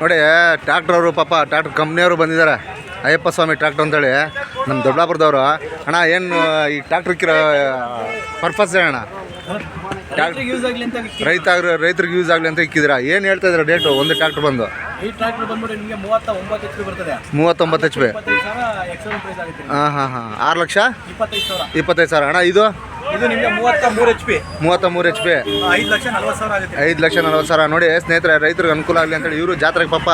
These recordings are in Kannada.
ನೋಡಿ ಟ್ರ್ಯಾಕ್ಟರ್ ಅವರು ಪಾಪ ಟ್ರ್ಯಾಕ್ಟರ್ ಕಂಪ್ನಿಯವರು ಬಂದಿದ್ದಾರೆ. ಅಯ್ಯಪ್ಪ ಸ್ವಾಮಿ ಟ್ರ್ಯಾಕ್ಟ್ರ್ ಅಂತೇಳಿ. ನಮ್ಮ ದೊಡ್ಡಾಪುರದವರು ಅಣ್ಣ ಏನು ಈ ಟ್ರ್ಯಾಕ್ಟರ್ ಇಕ್ಕಿರೋ ಪರ್ಪಸ್ ಅಣ್ಣ? ರೈತ ರೈತರಿಗೆ ಯೂಸ್ ಆಗಲಿ ಅಂತ ಇಕ್ಕಿದ್ರಾ ಏನು ಹೇಳ್ತಾ ಇದ್ರ ಡೇಟು ಒಂದು ಟ್ರ್ಯಾಕ್ಟರ್ ಬಂದು. ಈ ಟ್ರ್ಯಾಕ್ಟರ್ ಬಂದ್ಬಿಟ್ಟು ನಿಮಗೆ ಮೂವತ್ತ ಒಂಬತ್ತು ಎಚ್ ಪಿ ಬರ್ತದೆ. ಮೂವತ್ತೊಂಬತ್ತು ಎಚ್ ಪಿ ಹಾಂ ಹಾಂ ಹಾಂ ಆರು ಲಕ್ಷ? ಇಪ್ಪತ್ತೈದು ಸಾವಿರ. ಇಪ್ಪತ್ತೈದು ಸಾವಿರ. ಅಣ್ಣ ಇದು? ಇದು ನಿಮಗೆ ಮೂವತ್ತ ಮೂರು ಎಚ್ ಪಿ ಮೂವತ್ತ ಮೂರು ಎಚ್ ಪಿ ಐದು ಲಕ್ಷ ನಲ್ವತ್ತು ಸಾವಿರ ಆಗುತ್ತೆ. ಐದು ಲಕ್ಷ ನಲ್ವತ್ತು ಸಾವಿರ ನೋಡಿ ಸ್ನೇಹಿತರೆ ರೈತರಿಗೆ ಅನುಕೂಲ ಆಗಲಿ ಅಂತೇಳಿ ಇವರು ಜಾತ್ರೆಗೆ ಪಾಪ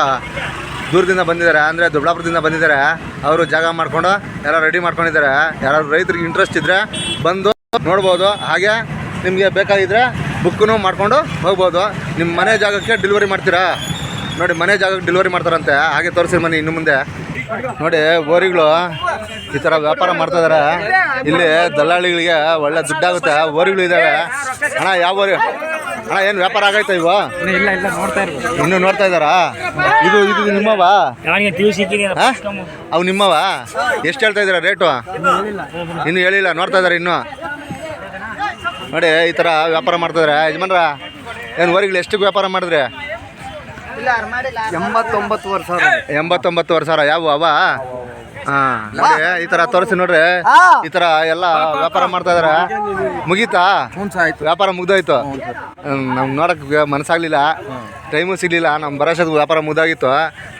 ದೂರದಿಂದ ಬಂದಿದ್ದಾರೆ ಅಂದರೆ ದೊಡ್ಡಾಪುರದಿಂದ ಬಂದಿದ್ದಾರೆ. ಅವರು ಜಾಗ ಮಾಡ್ಕೊಂಡು ಎಲ್ಲ ರೆಡಿ ಮಾಡ್ಕೊಂಡಿದ್ದಾರೆ. ಯಾರು ರೈತರಿಗೆ ಇಂಟ್ರೆಸ್ಟ್ ಇದ್ದರೆ ಬಂದು ನೋಡ್ಬೋದು. ಹಾಗೆ ನಿಮಗೆ ಬೇಕಾಗಿದ್ದರೆ ಬುಕ್ಕನ್ನು ಮಾಡ್ಕೊಂಡು ಹೋಗ್ಬೋದು. ನಿಮ್ಮ ಮನೆ ಜಾಗಕ್ಕೆ ಡೆಲಿವರಿ ಮಾಡ್ತೀರಾ? ನೋಡಿ ಮನೆ ಜಾಗಕ್ಕೆ ಡೆಲಿವರಿ ಮಾಡ್ತಾರಂತೆ. ಹಾಗೆ ತೋರಿಸಿ ಮನೆ ಇನ್ನು ಮುಂದೆ. ನೋಡಿ ಓರಿಗಳು ಈ ತರ ವ್ಯಾಪಾರ ಮಾಡ್ತಾ ಇದಾರೆ. ಇಲ್ಲಿ ದಲ್ಲಾಳಿಗಳಿಗೆ ಒಳ್ಳೆ ದುಡ್ಡಾಗುತ್ತೆ. ಓರಿಗಳು ಇದಾವೆ. ಅಣ್ಣ ಯಾವ ಓರಿ ಅಣ್ಣ ಏನು ವ್ಯಾಪಾರ ಆಗೈತೆ ಇವ? ಇಲ್ಲ ಇಲ್ಲ ನೋಡ್ತಾ ಇನ್ನೂ ನೋಡ್ತಾ ಇದ್ದಾರಾ ಇದು ಇದು ನಿಮ್ಮವಾ? ಅವು ನಿಮ್ಮವ? ಎಷ್ಟು ಹೇಳ್ತಾ ಇದ್ದೀರಾ ರೇಟು? ಇನ್ನು ಹೇಳಿಲ್ಲ ನೋಡ್ತಾ ಇದ್ದಾರೆ ಇನ್ನು. ನೋಡಿ ಈ ತರ ವ್ಯಾಪಾರ ಮಾಡ್ತಾ ಇದಾರೆ. ಯಜಮಾನ್ರ ಏನು ಓರಿಗಳು ಎಷ್ಟಕ್ಕೆ ವ್ಯಾಪಾರ ಮಾಡಿದ್ರೆ? ಎಂಬತ್ತೊಂಬತ್ತು ವರ್ಷ ಎಂಬತ್ತೊಂಬತ್ತು ವರ್ಷ ಯಾವ ಅವ? ಹಾಂ ನೋಡಿ ಈ ತರ ತೋರಿಸಿ ನೋಡ್ರಿ. ಈ ತರ ಎಲ್ಲ ವ್ಯಾಪಾರ ಮಾಡ್ತಾ ಇದಾರೆ. ಮುಗೀತಾ? ಆಯ್ತು. ವ್ಯಾಪಾರ ಮುಗ್ದೋಯ್ತು. ನಮ್ ನೋಡಕ್ ಮನಸ್ಸಾಗ್ಲಿಲ್ಲ. ಟೈಮು ಸಿಗ್ಲಿಲ್ಲ. ನಮ್ ಬರೋಷದ ವ್ಯಾಪಾರ ಮುಗ್ದಾಗಿತ್ತು.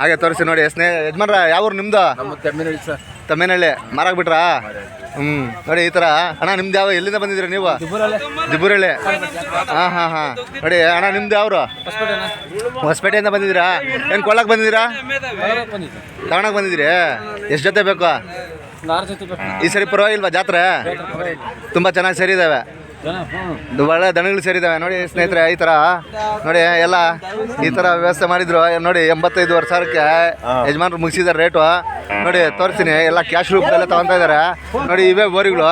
ಹಾಗೆ ತೋರಿಸಿ ನೋಡಿ ಸ್ನೇಹ ಯಜಮಾನ್ರ ಯಾವ್ರು ನಿಮ್ದು? ನಮ್ಮ ತೆಮ್ಮಿನಹಳ್ಳಿ ಸರ್. ತಮ್ಮೇನಹಳ್ಳಿ ಮಾರಾಕ್ ಬಿಟ್ರಾ? ಹ್ಞೂ ನೋಡಿ ಈ ತರ ಅಣ್ಣ ನಿಮ್ದು ಯಾವ ಎಲ್ಲಿಂದ ಬಂದಿದ್ರಿ ನೀವು? ದಿಬ್ಬುರಳ್ಳಿ ಹಾ ಹಾ ಹಾ. ನೋಡಿ ಅಣ್ಣ ನಿಮ್ದು ಯಾವ್ರು? ಹೊಸಪೇಟೆಯಿಂದ ಬಂದಿದ್ದೀರಾ? ಏನ್ ಕೊಳ್ಳಕ್ಕೆ ಬಂದಿದ್ದೀರಾ? ತಗೊಳಕ್ ಬಂದಿದ್ದೀರಿ? ಎಷ್ಟು ಜೊತೆ ಬೇಕು? ಈ ಸರಿ ಪರವಾಗಿಲ್ವಾ ಜಾತ್ರೆ? ತುಂಬಾ ಚೆನ್ನಾಗಿ ಸೇರಿದಾವೆ. ಒಳ್ಳೆ ದನಗಳು ಸೇರಿದ್ದಾವೆ ನೋಡಿ ಸ್ನೇಹಿತರೆ ಈ ಥರ ನೋಡಿ ಎಲ್ಲ ಈ ಥರ ವ್ಯವಸ್ಥೆ ಮಾಡಿದ್ರು. ನೋಡಿ ಎಂಬತ್ತೈದು ವರ್ಷಕ್ಕೆ ಸಾವಿರಕ್ಕೆ ಯಜಮಾನ್ರು ಮುಗಿಸಿದ್ದಾರೆ ರೇಟು. ನೋಡಿ ತೋರಿಸ್ತೀನಿ. ಎಲ್ಲ ಕ್ಯಾಶ್ ರೂಪದಲ್ಲೇ ತಗೊತಾ ಇದ್ದಾರೆ. ನೋಡಿ ಇವೇ ಬೋರಿಗಳು.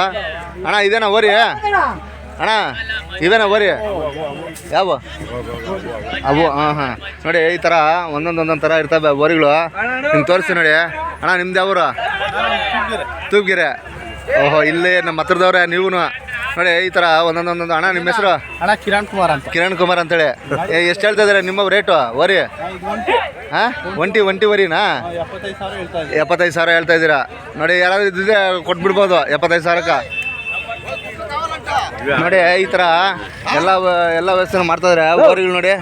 ಅಣ್ಣ ಇದೇನ ಓರಿ ಅಣ್ಣ ಇವೇನಾ ಓರಿ ಯಾವ? ಅವು ಹಾಂ ಹಾಂ. ನೋಡಿ ಈ ಥರ ಒಂದೊಂದು ಒಂದೊಂದು ಥರ ಇರ್ತವೆ ಬೋರಿಗಳು. ನಿಮ್ಗೆ ತೋರಿಸ್ತೀನಿ ನೋಡಿ. ಅಣ್ಣ ನಿಮ್ದು ಯಾವ್ರು? ತೂಪ್ಗಿರೆ ಓಹೋ ಇಲ್ಲಿ ನಮ್ಮ ಹತ್ರದವ್ರೆ ನೀವು ನೋಡಿ ಈ ತರ ಒಂದೊಂದೊಂದೊಂದು ಒಂದೊಂದು ಅಣ್ಣ ನಿಮ್ಮ ಹೆಸರು? ಅಣ್ಣ ಕಿರಣ್ ಕುಮಾರ್ ಅಂತ. ಕಿರಣ್ ಕುಮಾರ್ ಅಂತೇಳಿ. ಎಷ್ಟು ಹೇಳ್ತಾ ಇದಾರೆ ನಿಮ್ಮ ರೇಟು ವರಿ. ಹಾ? ಒಂಟಿ ಒಂಟಿ ವರಿನಾ? ಎಪ್ಪತ್ತೈದು ಸಾವಿರ ಹೇಳ್ತಾ ಇದ್ದೀರಾ. ನೋಡಿ ಯಾರಾದ್ರೂ ಇದ್ದಿದ್ರೆ ಕೊಟ್ಬಿಡ್ಬೋದು ಎಪ್ಪತ್ತೈದು ಸಾವಿರಕ್ಕ. ನೋಡಿ ಈ ತರ ಎಲ್ಲ ಎಲ್ಲಾ ಎಲ್ಲ ವ್ಯವಸ್ಥೆ ಮಾಡ್ತಾಯಿದ್ರೆ ಅವ್ರಿಗೆ ನೋಡಿ.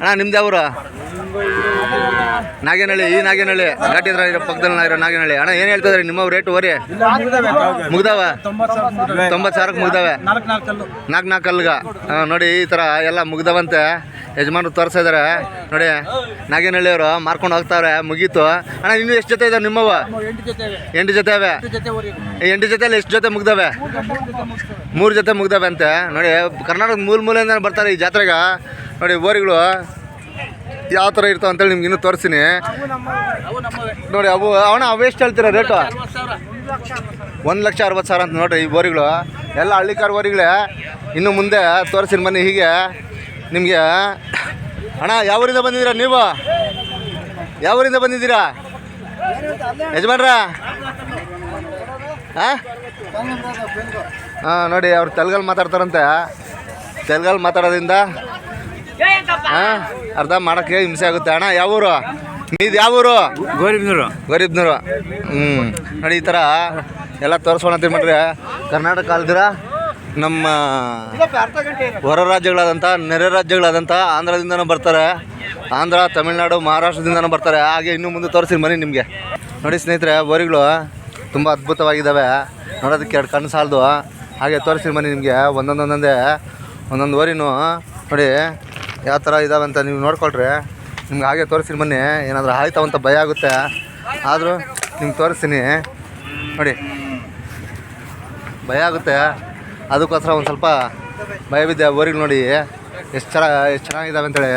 ಅಣ್ಣ ನಿಮ್ದು ಯಾವ್ರು? ನಾಗೇನಹಳ್ಳಿ, ಈ ನಾಗೇನಹಳ್ಳಿ. ಘಾಟಿದ್ರ ಪಕ್ಕದಲ್ಲಿ ಇರೋ ನಾಗೇನಹಳ್ಳಿ. ಅಣ್ಣ, ಏನು ಹೇಳ್ತಿದ್ರಿ ನಿಮ್ಮ ರೇಟ್ ಓರಿ? ಮುಗ್ದಾವ? ತೊಂಬತ್ತು ಸಾವಿರಕ್ಕೆ ಮುಗ್ದಾವೆ. ನಾಲ್ಕು ನಾಲ್ಕು ಅಲ್ಗ ನೋಡಿ, ಈ ತರ ಎಲ್ಲ ಮುಗ್ದವಂತೆ. ಯಜಮಾನ್ರು ತೋರಿಸ್ತಾ ನೋಡಿ ನೋಡಿ, ನಾಗೇನಹಳ್ಳಿಯವರು ಮಾರ್ಕೊಂಡು ಹೋಗ್ತಾವ್ರೆ. ಮುಗೀತು. ಅಣ್ಣ, ಇನ್ನು ಎಷ್ಟು ಜೊತೆ ಇದಾವೆ ನಿಮ್ಮವ ಎಂಟು ಜೊತೆ ಅವೆ ಎಂಟು ಜೊತೆ ಎಷ್ಟು ಜೊತೆ ಮುಗ್ದಾವೆ? ಮೂರು ಜೊತೆ ಮುಗ್ದಾವೆ ಅಂತೆ ನೋಡಿ, ಕರ್ನಾಟಕದ ಮೂಲ ಮೂಲೆಯಿಂದ ಬರ್ತಾರೆ ಈ ಜಾತ್ರೆಗೆ. ನೋಡಿ, ಓರಿಗಳು ಯಾವ ಥರ ಇರ್ತಾವ ಅಂತೇಳಿ ನಿಮ್ಗೆ ಇನ್ನೂ ತೋರಿಸ್ತೀನಿ. ನೋಡಿ, ಅವು ಅವಣ ಅವು ಎಷ್ಟು ಹೇಳ್ತೀರಾ ರೇಟು? ಒಂದು ಲಕ್ಷ ಅರವತ್ತು ಸಾವಿರ ಅಂತ ನೋಡ್ರಿ ಈ ಬೋರಿಗಳು. ಎಲ್ಲ ಹಳ್ಳಿಕಾರ ಬೋರಿಗಳೇ. ಇನ್ನು ಮುಂದೆ ತೋರಿಸಿನ ಬನ್ನಿ ಹೀಗೆ. ನಿಮಗೆ ಅಣ್ಣ ಯಾವೂರಿಂದ ಬಂದಿದ್ದೀರಾ ನೀವು? ಯಾವ ಊರಿಂದ ಬಂದಿದ್ದೀರಾ? ಯಜಮಾನ್ರ? ಹಾಂ ಹಾಂ ನೋಡಿ, ಅವ್ರು ತೆಲುಗಲ್ಲಿ ಮಾತಾಡ್ತಾರಂತೆ. ತೆಲುಗಲ್ಲಿ ಮಾತಾಡೋದ್ರಿಂದ ಹಾಂ ಅರ್ಧ ಮಾಡೋಕ್ಕೆ ಹಿಂಸೆ ಆಗುತ್ತೆ. ಅಣ್ಣ ಯಾವ ಊರು ನೀದು ಯಾವ ಊರು ಗೋರಿಬ್ನೂರು ಹ್ಮ್. ಹ್ಞೂ ನೋಡಿ ಈ ಥರ ಎಲ್ಲ ತೋರಿಸೋಣ ಅಂತ ಮಾಡ್ರೆ ಕರ್ನಾಟಕ ಅಲ್ದಿರ ನಮ್ಮ ಹೊರ ರಾಜ್ಯಗಳಾದಂಥ ನೆರೆ ರಾಜ್ಯಗಳಾದಂಥ ಆಂಧ್ರದಿಂದನೂ ಬರ್ತಾರೆ. ಆಂಧ್ರ ತಮಿಳ್ನಾಡು ಮಹಾರಾಷ್ಟ್ರದಿಂದನೂ ಬರ್ತಾರೆ. ಹಾಗೆ ಇನ್ನು ಮುಂದೆ ತೋರಿಸಿ ಮನೆ ನಿಮಗೆ. ನೋಡಿ ಸ್ನೇಹಿತರೆ ಬೋರಿಗಳು ತುಂಬ ಅದ್ಭುತವಾಗಿದ್ದಾವೆ. ನೋಡೋದಕ್ಕೆ ಎರಡು ಕಣ್ಣು ಸಾಲದು. ಹಾಗೆ ತೋರಿಸಿ ಮನೆ ನಿಮಗೆ. ಒಂದೊಂದೊಂದೊಂದೇ ಒಂದೊಂದು ಓರಿನೂ ನೋಡಿ. ಯಾವ ಥರ ಇದ್ದಾವೆ ಅಂತ ನೀವು ನೋಡ್ಕೊಳ್ರಿ. ನಿಮ್ಗೆ ಹಾಗೆ ತೋರಿಸ್ತೀನಿ ಬನ್ನಿ. ಏನಾದರೂ ಆಯ್ತಾವಂತ ಭಯ ಆಗುತ್ತೆ. ಆದರೂ ನಿಮ್ಗೆ ತೋರಿಸ್ತೀನಿ. ನೋಡಿ. ಭಯ ಆಗುತ್ತೆ. ಅದಕ್ಕೋಸ್ಕರ ಒಂದು ಸ್ವಲ್ಪ ಭಯ ಬಿದ್ದೆ ಊರಿಗೆ ನೋಡಿ. ಎಷ್ಟು ಚೆನ್ನ ಎಷ್ಟು ಚೆನ್ನಾಗಿದ್ದಾವೆ ಅಂತೇಳಿ.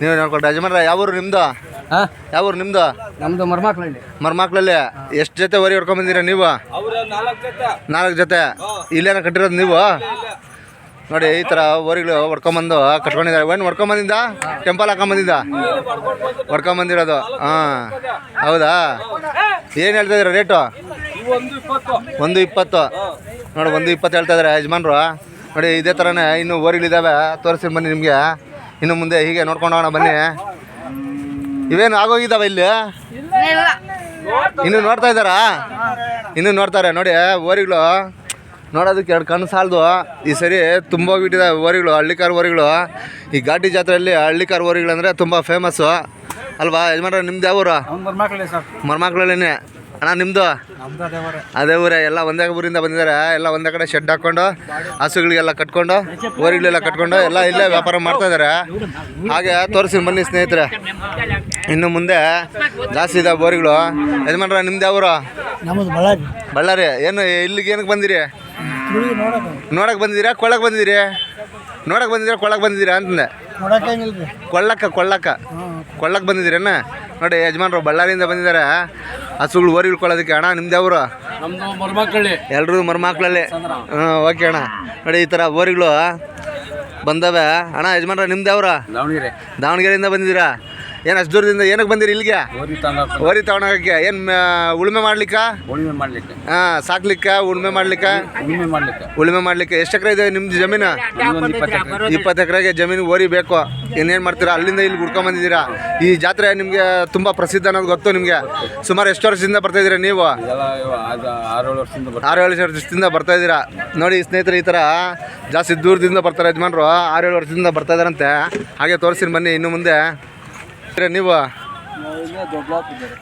ನೀವೇ ನೋಡ್ಕೊಳ್ರಿ. ಯಜಮಾನ್ರ ಯಾವ ಊರು ನಿಮ್ಮದು ಹಾಂ? ಯಾವ ಊರು ನಿಮ್ಮದು ನಮ್ಮದು ಮರ್ಮಾಕ್ಲಳ್ಳಿ ಮರ್ಮಕ್ಳಲ್ಲಿ ಎಷ್ಟು ಜೊತೆ ವರಿ ಹೊಡ್ಕೊಂಬಂದಿರ ನೀವು? ನಾಲ್ಕು ಜೊತೆ. ಇಲ್ಲೇನ ಕಟ್ಟಿರೋದು ನೀವು? ನೋಡಿ ಈ ಥರ ಓರಿಗಳು ಹೊಡ್ಕೊಂಬಂದು ಕಟ್ಕೊಂಡಿದ್ದಾರೆ. ಏನು ಹೊಡ್ಕೊಂಬಂದಿದ್ದ? ಟೆಂಪಲ್ ಹಾಕೊಂಬಂದಿದ್ದ? ಹೊಡ್ಕೊಂಬಂದಿರೋದು. ಹಾಂ. ಹೌದಾ? ಏನು ಹೇಳ್ತಾ ಇದ್ದೀರಾ ರೇಟು ಒಂದು ಇಪ್ಪತ್ತು. ನೋಡಿ ಒಂದು ಇಪ್ಪತ್ತು ಹೇಳ್ತಾ ಇದ್ದಾರೆ ಯಜಮಾನ್ರು. ನೋಡಿ ಇದೇ ಥರನೇ ಇನ್ನೂ ಓರಿಗಳಿದ್ದಾವೆ ತೋರಿಸಿ ಬನ್ನಿ ನಿಮಗೆ. ಇನ್ನು ಮುಂದೆ ಹೀಗೆ ನೋಡ್ಕೊಂಡು ಹೋಗೋಣ ಬನ್ನಿ. ಇವೇನು ಆಗೋಗಿದ್ದಾವೆ ಇಲ್ಲಿ? ಇನ್ನು ನೋಡ್ತಾ ಇದ್ದಾರಾ? ಇನ್ನು ನೋಡ್ತಾರೆ. ನೋಡಿ ಓರಿಗಳು ನೋಡೋದಕ್ಕೆ ಎರಡು ಕಣ್ಣು ಸಾಲದು. ಈ ಸರಿ ತುಂಬ ಹೋಗ್ಬಿಟ್ಟಿದ್ದಾವೆ ವರಿಗಳು ಹಳ್ಳಿಕಾರ್ ವರಿಗಳು ಈ ಘಾಟಿ ಜಾತ್ರೆಯಲ್ಲಿ ಹಳ್ಳಿಕಾರ್ ಓರಿಗಳು ಅಂದರೆ ತುಂಬ ಫೇಮಸ್ಸು ಅಲ್ವಾ? ಯಜಮಾನ್ರ ನಿಮ್ದು ಯಾವ ಊರು? ಅವ್ನು ಸರ್. ಮರ್ಮಕ್ಳಲ್ಲೇ ಅಣ್ಣ ನಿಮ್ಮದು ನಮ್ದು ಅದೇ ಊರೇ. ಎಲ್ಲ ಒಂದೇ ಊರಿಂದ ಬಂದಿದ್ದಾರೆ. ಎಲ್ಲ ಒಂದೇ ಕಡೆ ಶೆಡ್ ಹಾಕ್ಕೊಂಡು ಹಸುಗಳಿಗೆಲ್ಲ ಕಟ್ಕೊಂಡು ಓರಿಗಳೆಲ್ಲ ಕಟ್ಕೊಂಡು ಎಲ್ಲ ಇಲ್ಲೇ ವ್ಯಾಪಾರ ಮಾಡ್ತಾ ಇದ್ದಾರೆ. ಹಾಗೆ ತೋರಿಸಿ ಬನ್ನಿ ಸ್ನೇಹಿತರೆ. ಇನ್ನು ಮುಂದೆ ಜಾಸ್ತಿ ಇದಾವೆ ಬೋರಿಗಳು. ಯಜಮಾನ್ರ ನಿಮ್ದು ಯಾವ್ರು? ನಮ್ಮದು ಬಳ್ಳಾರಿ. ಬಳ್ಳಾರಿ. ಏನು ಇಲ್ಲಿಗೆ ಏನಕ್ಕೆ ಬಂದಿರಿ? ನೋಡಕ್ಕೆ ಬಂದಿದ್ದೀರಾ? ಕೊಳ್ಳಕ್ಕೆ ಬಂದಿದ್ದೀರಿ? ನೋಡಕ್ಕೆ ಬಂದಿದ್ದೀರಾ? ಕೊಳ್ಳಕ್ಕೆ ಬಂದಿದ್ದೀರಾ ಅಂತಂದೆ. ಕೊಳ್ಳಕ್ಕ ಕೊಳ್ಳಕ್ಕ. ಕೊಳ್ಳಕ್ಕೆ ಬಂದಿದ್ದೀರೇನ ನೋಡಿ ಯಜಮಾನ್ರು ಬಳ್ಳಾರಿಯಿಂದ ಬಂದಿದ್ದಾರೆ. ಹಸುಗಳು ಓರಿ ಕೊಳ್ಳೋದಕ್ಕೆ ಅಣ್ಣ ನಿಮ್ದು ಯಾವ್ರು? ನಮ್ದು ಮರುಮಕ್ಳಲ್ಲಿ ಎಲ್ರೂ ಮರ್ಮಕ್ಳಲ್ಲಿ. ಹಾಂ ಓಕೆ ಅಣ್ಣ. ನೋಡಿ ಈ ಥರ ಓರಿಗಳು ಬಂದವೆ. ಅಣ್ಣ ಯಜಮಾನ್ರ ನಿಮ್ದು ಯಾವ್ರ? ದಾವಣಗೆರೆ. ದಾವಣಗೆರೆಯಿಂದ ಬಂದಿದ್ದೀರಾ? ಏನು ಅಷ್ಟು ದೂರದಿಂದ ಏನಕ್ಕೆ ಬಂದಿರಿ ಇಲ್ಲಿಗೆ? ಓರಿ ತಗೊಂಡೋಗಕ್ಕೆ. ಏನು ಉಳುಮೆ ಮಾಡ್ಲಿಕ್ಕ? ಉಳಿಮೆ ಮಾಡ್ಲಿಕ್ಕೆ. ಹಾಂ ಸಾಕ್ಲಿಕ್ಕೆ ಉಳುಮೆ ಮಾಡ್ಲಿಕ್ಕ? ಉಳುಮೆ ಮಾಡ್ಲಿಕ್ಕೆ. ಉಳುಮೆ ಮಾಡ್ಲಿಕ್ಕೆ. ಎಷ್ಟು ಎಕರೆ ಇದೆ ನಿಮ್ದು ಜಮೀನು? ಇಪ್ಪತ್ತು ಎಕರೆ. ಇಪ್ಪತ್ತು ಎಕರೆಗೆ ಜಮೀನು ಓರಿ ಬೇಕು. ಇನ್ನೇನು ಮಾಡ್ತೀರಾ? ಅಲ್ಲಿಂದ ಇಲ್ಲಿ ಹುಡ್ಕೊಂಡ್ ಬಂದಿದ್ದೀರಾ? ಈ ಜಾತ್ರೆ ನಿಮಗೆ ತುಂಬ ಪ್ರಸಿದ್ಧ ಅನ್ನೋದು ಗೊತ್ತು ನಿಮಗೆ. ಸುಮಾರು ಎಷ್ಟು ವರ್ಷದಿಂದ ಬರ್ತಾ ಇದ್ದೀರಾ ನೀವು? ಆರು ಏಳು ವರ್ಷದಿಂದ ಬರ್ತಾ ಇದ್ದೀರಾ? ನೋಡಿ ಸ್ನೇಹಿತರೆ ಈ ಥರ ಜಾಸ್ತಿ ದೂರದಿಂದ ಬರ್ತಾರೆ ಯಜಮಾನ್ರು. ಆರು ಏಳು ವರ್ಷದಿಂದ ಬರ್ತಾ ಇದಾರಂತೆ ಹಾಗೆ ತೋರಿಸ್ತೀನಿ ಬನ್ನಿ ಇನ್ನು ಮುಂದೆ. ನೀವು?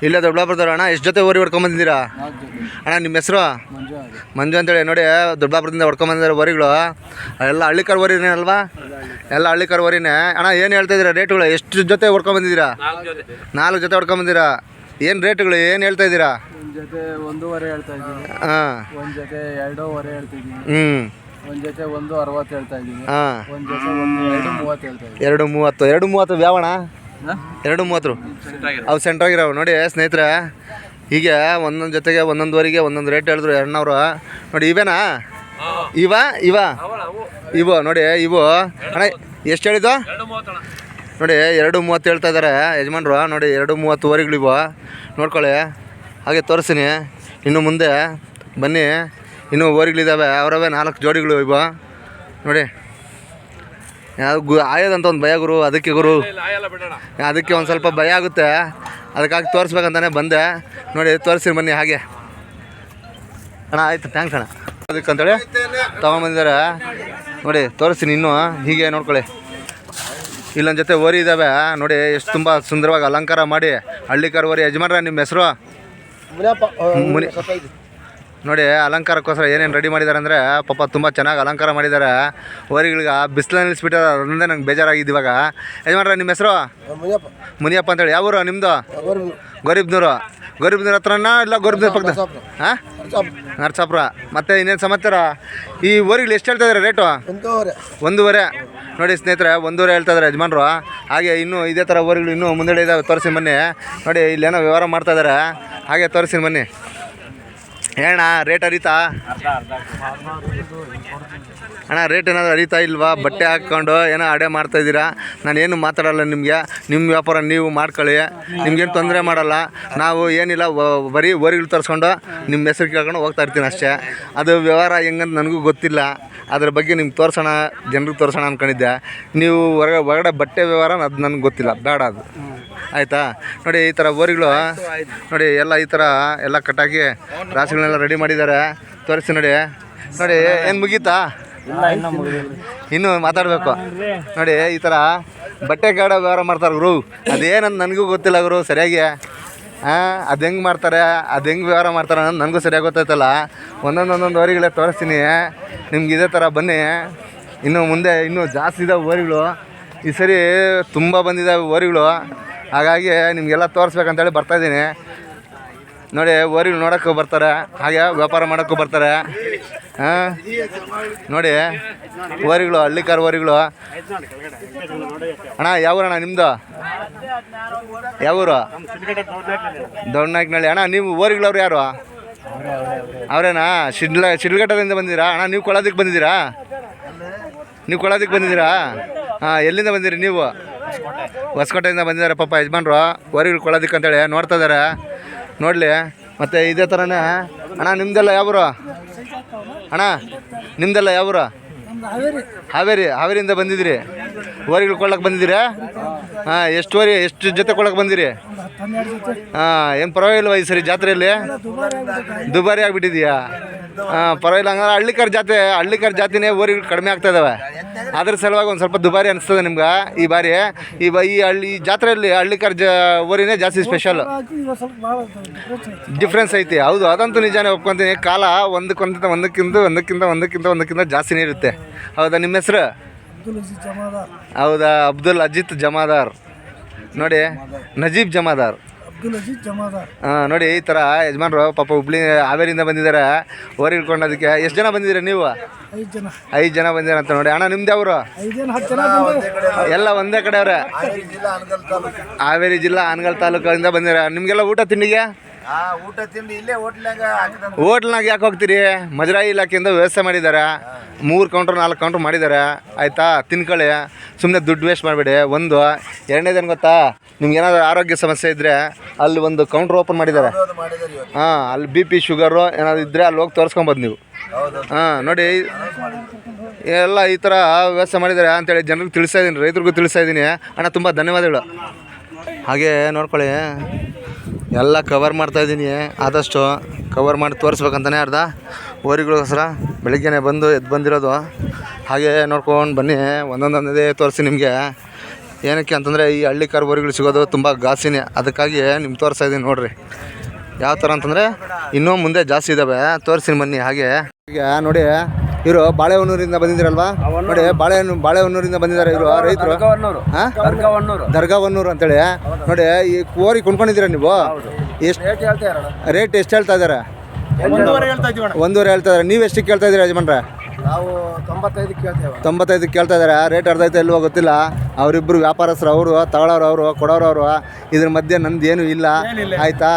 ಇಲ್ಲೇ ದೊಡ್ಡಬಾಪುರದವ್ರ ಅಣ್ಣ ಎಷ್ಟು ಜೊತೆ ಓರಿ ಹೊಡ್ಕೊಂಬಂದಿದ್ದೀರಾ ಅಣ್ಣ ನಿಮ್ಮ ಹೆಸರು? ಮಂಜು ಅಂತೇಳಿ ನೋಡಿ ದೊಡ್ಡಬಾಪುರದಿಂದ ಹೊಡ್ಕೊಂಬಂದಿದ್ದಾರೆ ಓರಿಗಳು ಎಲ್ಲ ಹಳ್ಳಿಕಾರ್ ಓರಿನೇ ಅಲ್ವಾ? ಎಲ್ಲ ಹಳ್ಳಿಕಾರ್ ಓರಿನೇ ಅಣ್ಣ ಏನು ಹೇಳ್ತಾ ಇದ್ದೀರಾ ರೇಟ್ಗಳು? ಎಷ್ಟು ಜೊತೆ ಹೊಡ್ಕೊಂಬಂದಿದ್ದೀರಾ ನಾಲ್ಕು ಜೊತೆ. ಹೊಡ್ಕೊಂಬಂದಿರಾ ಏನು ರೇಟ್ಗಳು ಏನು ಹೇಳ್ತಾ ಇದ್ದೀರಾ? ಒಂದು ಜೊತೆ ಒಂದೂವರೆ ಹೇಳ್ತಾ ಇದ್ದೀನಿ. ಹಾಂ. ಒಂದು ಜೊತೆ ಎರಡೂವರೆ ಹೇಳ್ತಾ ಇದ್ದೀನಿ. ಹ್ಞೂ ಒಂದು ಜೊತೆ ಒಂದು ಅರವತ್ತು ಹೇಳ್ತಾ ಇದ್ದೀನಿ. ಹಾಂ. ಒಂದು ಜೊತೆ ಒಂದು ಎರಡು ಮೂವತ್ತು ಹೇಳ್ತಾ ಇದ್ದೀನಿ. ಎರಡು ಮೂವತ್ತು. ಎರಡು ಮೂವತ್ತು ಯಾವಣ ಎರಡು ಮೂವತ್ತು ಅವು ಸೆಂಟ್ರಾಗಿರೋವು ನೋಡಿ ಸ್ನೇಹಿತರೆ, ಹೀಗೆ ಒಂದೊಂದು ಜೊತೆಗೆ ಒಂದೊಂದುವರೆಗೆ ಒಂದೊಂದು ರೇಟ್ ಹೇಳಿದ್ರು ಎರಡ್ನವ್ರು. ನೋಡಿ ಇವೇನಾ? ಇವ ಇವ? ಇವು, ನೋಡಿ ಇವು. ಅಣ್ಣ, ಎಷ್ಟು ಹೇಳಿದ್ದು? ನೋಡಿ ಎರಡು ಮೂವತ್ತು ಹೇಳ್ತಾ ಇದ್ದಾರೆ ಯಜಮಾನ್ರು. ನೋಡಿ ಎರಡು ಮೂವತ್ತು ವರೆಗಳಿವು ನೋಡ್ಕೊಳ್ಳಿ. ಹಾಗೆ ತೋರಿಸ್ತೀನಿ. ಇನ್ನು ಮುಂದೆ ಬನ್ನಿ. ಇನ್ನೂ ಓರಿಗಳಿದ್ದಾವೆ ಅವರವೇ ನಾಲ್ಕು ಜೋಡಿಗಳು ಇವು. ನೋಡಿ. ಗು ಆಯೋದಂತ ಒಂದು ಭಯ ಗುರು ಅದಕ್ಕೆ ಗುರು. ಅದಕ್ಕೆ ಒಂದು ಸ್ವಲ್ಪ ಭಯ ಆಗುತ್ತೆ. ಅದಕ್ಕಾಗಿ ತೋರಿಸ್ಬೇಕಂತಾನೆ ಬಂದೆ. ನೋಡಿ ತೋರಿಸಿ ಬನ್ನಿ ಹಾಗೆ. ಅಣ್ಣ ಆಯ್ತು ಥ್ಯಾಂಕ್ಸ್ ಅಣ್ಣ. ಅದಕ್ಕಂತೇಳಿ ತೊಗೊಂಬಂದಿದ್ದಾರೆ. ನೋಡಿ ತೋರಿಸ್ತೀನಿ ಇನ್ನೂ ಹೀಗೆ ನೋಡ್ಕೊಳ್ಳಿ. ಇಲ್ಲೊಂದು ಜೊತೆ ಓರಿ ಇದ್ದಾವೆ ನೋಡಿ ಎಷ್ಟು ತುಂಬ ಸುಂದರವಾಗಿ ಅಲಂಕಾರ ಮಾಡಿ ಹಳ್ಳಿಕಾರ ಓರಿ ಯಜಮಾನ್ರ ನಿಮ್ಮ ಹೆಸರು? ಮುನಿ ನೋಡಿ ಅಲಂಕಾರಕ್ಕೋಸ್ಕರ ಏನೇನು ರೆಡಿ ಮಾಡಿದ್ದಾರೆ ಅಂದರೆ ಪಾಪ ತುಂಬ ಚೆನ್ನಾಗಿ ಅಲಂಕಾರ ಮಾಡಿದ್ದಾರೆ. ಓರಿಗಳಿಗೆ ಬಿಸಿಲು ನಿಲ್ಲಿಸ್ಬಿಟ್ಟಾರೆ ಅದರಿಂದ ನಂಗೆ ಬೇಜಾರಾಗಿದ್ದು ಇವಾಗ. ಯಜಮಾನ್ರ ನಿಮ್ಮ ಹೆಸರು? ಮುನಿಯಪ್ಪ. ಅಂತೇಳಿ ಯಾವ ಊರು ನಿಮ್ಮದು ಗರೀಬ್ನೂರು. ಗರೀಬ್ನೂರು ಹತ್ರನ ಇಲ್ಲ ಗರೀಬ್ನೂರ್ ಪಕ್ಕದ? ಹಾಂ? ನರಸಾಪುರ. ಮತ್ತು ಇನ್ನೇನು ಸಮಾಚಾರ? ಈ ಊರಿಗೆ ಎಷ್ಟು ಹೇಳ್ತಾ ಇದ್ದಾರೆ ರೇಟು? ಒಂದೂವರೆ. ನೋಡಿ ಸ್ನೇಹಿತರೆ ಒಂದೂವರೆ ಹೇಳ್ತಾ ಇದ್ದಾರೆ ಯಜಮಾನ್ರು. ಹಾಗೆ ಇನ್ನೂ ಇದೇ ಥರ ಊರಿಗಳು ಇನ್ನೂ ಮುಂದೆ ಇದ್ದಾವೆ ತೋರಿಸಿ ಬನ್ನಿ. ನೋಡಿ ಇಲ್ಲೇನೋ ವ್ಯವಹಾರ ಮಾಡ್ತಾ ಇದ್ದಾರೆ ಹಾಗೆ ತೋರಿಸಿ ಬನ್ನಿ. ಹೇಳಣ್ಣ ರೇಟ್ ಅರಿತಾ ಅಣ್ಣ ರೇಟ್ ಏನಾದರೂ ಅರಿತಾ ಇಲ್ವಾ? ಬಟ್ಟೆ ಹಾಕ್ಕೊಂಡು ಏನೋ ಅಡೆ ಮಾಡ್ತಾ ಇದ್ದೀರಾ? ನಾನು ಏನು ಮಾತಾಡಲ್ಲ ನಿಮಗೆ. ನಿಮ್ಮ ವ್ಯಾಪಾರ ನೀವು ಮಾಡ್ಕೊಳ್ಳಿ. ನಿಮ್ಗೇನು ತೊಂದರೆ ಮಾಡಲ್ಲ. ನಾವು ಏನಿಲ್ಲ ಬರೀ ಓರಿಗಳು ತರಿಸ್ಕೊಂಡು ನಿಮ್ಮ ಹೆಸರು ಕೇಳ್ಕೊಂಡು ಹೋಗ್ತಾ ಇರ್ತೀನಿ ಅಷ್ಟೇ. ಅದು ವ್ಯವಹಾರ ಹೆಂಗಂತ ನನಗೂ ಗೊತ್ತಿಲ್ಲ. ಅದ್ರ ಬಗ್ಗೆ ನಿಮ್ಗೆ ತೋರಿಸೋಣ, ಜನರಿಗೆ ತೋರಿಸೋಣ ಅಂದ್ಕೊಂಡಿದ್ದೆ ನೀವು ಹೊರಗ, ಹೊರಗಡೆ ಬಟ್ಟೆ ವ್ಯವಹಾರ ಅದು ನನಗೆ ಗೊತ್ತಿಲ್ಲ, ಬೇಡ ಅದು. ಆಯಿತಾ? ನೋಡಿ, ಈ ಥರ ಬೋರಿಗಳು, ನೋಡಿ, ಎಲ್ಲ ಈ ಥರ ಎಲ್ಲ ಕಟ್ಟಾಕಿ ರಾಸುಗಳನ್ನೆಲ್ಲ ರೆಡಿ ಮಾಡಿದ್ದಾರೆ. ತೋರಿಸಿ ನೋಡಿ. ನೋಡಿ, ಏನು ಮುಗೀತಾ? ಇನ್ನೂ ಮಾತಾಡಬೇಕು. ನೋಡಿ, ಈ ಥರ ಬಟ್ಟೆ ಕಾಡ ವ್ಯವಹಾರ ಮಾಡ್ತಾರೆ ಗುರು. ಅದೇನಂತ ನನಗೂ ಗೊತ್ತಿಲ್ಲ ಗುರು, ಸರಿಯಾಗಿ. ಹಾಂ ಅದು ಹೆಂಗೆ ಮಾಡ್ತಾರೆ, ಅದು ಹೆಂಗೆ ವ್ಯವಹಾರ ಮಾಡ್ತಾರೆ ಅನ್ನೋದು ನನಗೂ ಸರಿಯಾಗಿ ಗೊತ್ತಾಯ್ತಲ್ಲ. ಒಂದೊಂದು ಒಂದೊಂದು ತೋರಿಸ್ತೀನಿ. ನಿಮ್ಗೆ ಇದೇ ಥರ ಬನ್ನಿ. ಇನ್ನು ಮುಂದೆ ಇನ್ನೂ ಜಾಸ್ತಿ ಇದಾವೆ ಓರಿಗಳು ಈ ಸರಿ ತುಂಬ ಬಂದಿದ್ದಾವೆ ಓರಿಗಳು ಹಾಗಾಗಿ ನಿಮಗೆಲ್ಲ ತೋರಿಸ್ಬೇಕಂತೇಳಿ ಬರ್ತಾಯಿದ್ದೀನಿ ನೋಡಿ ಓರಿಗಳು ನೋಡೋಕ್ಕೂ ಬರ್ತಾರೆ. ಹಾಗೆ ವ್ಯಾಪಾರ ಮಾಡೋಕ್ಕೂ ಬರ್ತಾರೆ. ಹಾಂ? ನೋಡಿ ಓರಿಗಳು ಹಳ್ಳಿಕಾರ್ ಓರಿಗಳು ಅಣ್ಣ, ಯಾವ ಊರಣ್ಣ ನಿಮ್ಮದು ಯಾವೂರು ದೊಡ್ಡನಾಯ್ಕನಹಳ್ಳಿ. ಅಣ್ಣ, ನೀವು ಓರಿಗಳವ್ರು ಯಾರು? ಅವರೇನಾ? ಶಿಡ್ಲ, ಶಿಡ್ಲಘಟ್ಟದಿಂದ ಬಂದಿರಾ ಅಣ್ಣ, ನೀವು ಕೊಳ್ಳೋದಕ್ಕೆ ಬಂದಿದ್ದೀರಾ? ನೀವು ಕೊಳ್ಳೋದಕ್ಕೆ ಬಂದಿದ್ದೀರಾ? ಹಾಂ, ಎಲ್ಲಿಂದ ಬಂದಿರಿ ನೀವು? ಹೊಸಕೋಟೆಯಿಂದ ಬಂದಿದ್ದಾರೆ ಪಾಪ ಯಜಮಾನ್ರು. ಓರಿಗಳು ಕೊಳ್ಳೋದಕ್ಕೆ ಅಂತೇಳಿ ನೋಡ್ತಾ ಇದ್ದಾರೆ. ನೋಡಲಿ. ಮತ್ತು ಇದೇ ಥರನೇ ಅಣ್ಣ, ನಿಮ್ದೆಲ್ಲ ಯಾವ್ರು ಅಣ್ಣ, ನಿಮ್ದೆಲ್ಲ ಯಾವರು ಹಾವೇರಿ, ಹಾವೇರಿಯಿಂದ ಬಂದಿದ್ದೀರಿ. ಓರಿಗಳು ಕೊಳ್ಳಕ್ಕೆ ಬಂದಿದ್ದೀರಾ? ಹಾಂ, ಎಷ್ಟು ಹೊರಿ ಎಷ್ಟು ಜೊತೆ ಕೊಳ್ಳಕ್ಕೆ ಬಂದಿರಿ? ಹಾಂ ಏನು ಪರವಾಗಿಲ್ವ ಈ ಸರಿ ಜಾತ್ರೆಯಲ್ಲಿ. ದುಬಾರಿ ಆಗಿಬಿಟ್ಟಿದೆಯಾ? ಹಾಂ ಪರವಾಗಿಲ್ಲ ಹಂಗಾರೆ ಹಳ್ಳಿಕರ್ ಜಾತ್ರೆ ಹಳ್ಳಿಕರ್ ಜಾತಿನೇ ಊರಿಗೆ ಕಡಿಮೆ ಆಗ್ತಾ ಇದಾವೆ. ಅದ್ರ ಸಲುವಾಗಿ ಒಂದು ಸ್ವಲ್ಪ ದುಬಾರಿ ಅನಿಸ್ತದೆ ನಿಮ್ಗೆ ಈ ಬಾರಿ. ಈ ಬ ಈ ಹಳ್ಳಿ ಜಾತ್ರೆಯಲ್ಲಿ ಹಳ್ಳಿಕರ್ ಜ ಓರಿನೇ ಜಾಸ್ತಿ ಸ್ಪೆಷಲ್ ಡಿಫ್ರೆನ್ಸ್ ಐತಿ. ಹೌದು ಅದಂತೂ ನಿಜಾನೇ ಒಪ್ಕೊಂತೀನಿ. ಕಾಲ ಒಂದಕ್ಕೊಂದ ಒಂದಕ್ಕಿಂತ ಒಂದಕ್ಕಿಂತ ಒಂದಕ್ಕಿಂತ ಒಂದಕ್ಕಿಂತ ಜಾಸ್ತಿನೇ ಇರುತ್ತೆ. ಹೌದಾ ನಿಮ್ಮ ಹೆಸರು? ಹೌದಾ ಅಬ್ದುಲ್ ಅಜಿತ್ ಜಮಾದಾರ್. ನೋಡಿ ನಜೀಬ್ ಜಮಾದಾರ್. ಅಬ್ದುಲ್ ಅಜೀಜ್ ಜಮಾದಾರ್. ಹಾಂ ನೋಡಿ ಈ ಥರ ಯಜಮಾನ್ರು ಪಾಪ ಹುಬ್ಳಿ ಹಾವೇರಿಯಿಂದ ಬಂದಿದ್ದಾರೆ. ಓರಿ ಹಿಡ್ಕೊಂಡೋದಕ್ಕೆ ಎಷ್ಟು ಜನ ಬಂದಿದ್ದೀರಾ ನೀವು? ಐದು ಜನ. ಐದು ಜನ ಬಂದಿರ ಅಂತ ನೋಡಿ. ಅಣ್ಣ ನಿಮ್ದು ಅವರು ಐದೇನು ಹತ್ತು ಜನ ಎಲ್ಲ ಒಂದೇ ಕಡೆ ಅವರೇ ಹಾವೇರಿ ಜಿಲ್ಲಾ ಆನಗಲ್ ತಾಲೂಕಿಂದ ಬಂದಿರ? ನಿಮಗೆಲ್ಲ ಊಟ ತಿಂಡಿಗೆ? ಊಟ ತಿಂಡಿ ಇಲ್ಲೇ ಹೋಟ್ಲಾಗ ಹೋಟ್ಲ್ನಾಗ ಯಾಕೆ ಹೋಗ್ತೀರಿ? ಮಜರಾಯಿ ಇಲಾಖೆಯಿಂದ ವ್ಯವಸ್ಥೆ ಮಾಡಿದ್ದಾರೆ ಮೂರು ಕೌಂಟ್ರ್ ನಾಲ್ಕು ಕೌಂಟ್ರ್ ಮಾಡಿದ್ದಾರೆ ಆಯಿತಾ? ತಿನ್ಕೊಳ್ಳಿ. ಸುಮ್ಮನೆ ದುಡ್ಡು ವೇಸ್ಟ್ ಮಾಡಬೇಡಿ. ಒಂದು ಎರಡನೇದೇನು ಗೊತ್ತಾ? ನಿಮ್ಗೆ ಏನಾದರೂ ಆರೋಗ್ಯ ಸಮಸ್ಯೆ ಇದ್ದರೆ ಅಲ್ಲಿ ಒಂದು ಕೌಂಟ್ರ್ ಓಪನ್ ಮಾಡಿದ್ದಾರೆ ಹಾಂ ಅಲ್ಲಿ ಬಿ ಪಿ ಶುಗರು ಏನಾದ್ರು ಇದ್ದರೆ ಅಲ್ಲಿ ಹೋಗಿ ತೋರಿಸ್ಕೊಂಬೋದು ನೀವು. ಹಾಂ ನೋಡಿ. ಎಲ್ಲ ಈ ಥರ ವ್ಯವಸ್ಥೆ ಮಾಡಿದ್ದಾರೆ ಅಂತೇಳಿ ಜನರಿಗೆ ತಿಳಿಸ್ತಾ ಇದ್ದೀನಿ ರೈತರಿಗೂ ತಿಳಿಸ್ತಾ ಇದ್ದೀನಿ. ಅಣ್ಣ ತುಂಬ ಧನ್ಯವಾದಗಳು. ಹಾಗೆ ನೋಡ್ಕೊಳ್ಳಿ. ಎಲ್ಲ ಕವರ್ ಮಾಡ್ತಾ ಇದ್ದೀನಿ, ಆದಷ್ಟು ಕವರ್ ಮಾಡಿ ತೋರಿಸ್ಬೇಕಂತಲೇ ಅರ್ಧ. ಹೋರಿಗಳಿಗೋಸ್ಕರ ಬೆಳಿಗ್ಗೆನೆ ಬಂದು ಎದ್ದು ಬಂದಿರೋದು. ಹಾಗೆ ನೋಡ್ಕೊಂಡು ಬನ್ನಿ, ಒಂದೊಂದೊಂದೇ ತೋರಿಸಿ ನಿಮಗೆ. ಏನಕ್ಕೆ ಅಂತಂದರೆ ಈ ಹಳ್ಳಿ ಕಾರ್ ಹೋರಿಗಳು ಸಿಗೋದು ತುಂಬ ಗಾಸಿನೇ ಅದಕ್ಕಾಗಿ ನಿಮ್ಗೆ ತೋರಿಸ್ತಾ ಇದ್ದೀನಿ ನೋಡಿರಿ. ಯಾವ ಥರ ಅಂತಂದರೆ ಇನ್ನೂ ಮುಂದೆ ಜಾಸ್ತಿ ಇದ್ದಾವೆ ತೋರಿಸಿ ಬನ್ನಿ ಹಾಗೆ. ಈಗ ನೋಡಿ ಇವರು ಬಾಳೆಹೊನ್ನೂರಿಂದ ಬಂದಿದ್ರಲ್ವಾ? ನೋಡಿ ಬಾಳೆಹಣ್ಣು ಬಾಳೆಹೊನ್ನೂರಿಂದ ಬಂದಿದ್ದಾರೆ ಇವರು ರೈತರು. ದರ್ಗಾವನ್ನೂರು. ಅಂತೇಳಿ. ನೋಡಿ ಈ ಕೋರಿ ಕೊಂಡ್ಕೊಂಡಿದ್ದೀರಾ ನೀವು? ಎಷ್ಟು ರೇಟ್ ಎಷ್ಟು ಹೇಳ್ತಾ ಇದ್ದಾರೆ? ಒಂದೂವರೆ ಹೇಳ್ತಾ ಇದಾರೆ ಅಣ್ಣ. ಒಂದೂವರೆ ಹೇಳ್ತಾ ಇದ್ದಾರೆ. ನೀವು ಎಷ್ಟಕ್ಕೆ ಕೇಳ್ತಾ ಇದ್ದೀರಾ ಯಜಮಾನ್ರೆ? ತೊಂಬತ್ತೈದು ಕೇಳ್ತಾ ಇದ್ದಾರೆ. ರೇಟ್ ಅರ್ಧ ಐತೆ ಇಲ್ವೋ ಗೊತ್ತಿಲ್ಲ. ಅವರಿಬ್ಬರು ವ್ಯಾಪಾರಸ್ಥರು ಅವರು ತಗೊಳ್ಳೋರು ಅವರು ಕೊಡೋರು ಅವರು. ಇದ್ರ ಮಧ್ಯೆ ನಂದು ಏನೂ ಇಲ್ಲ. ಆಯಿತಾ?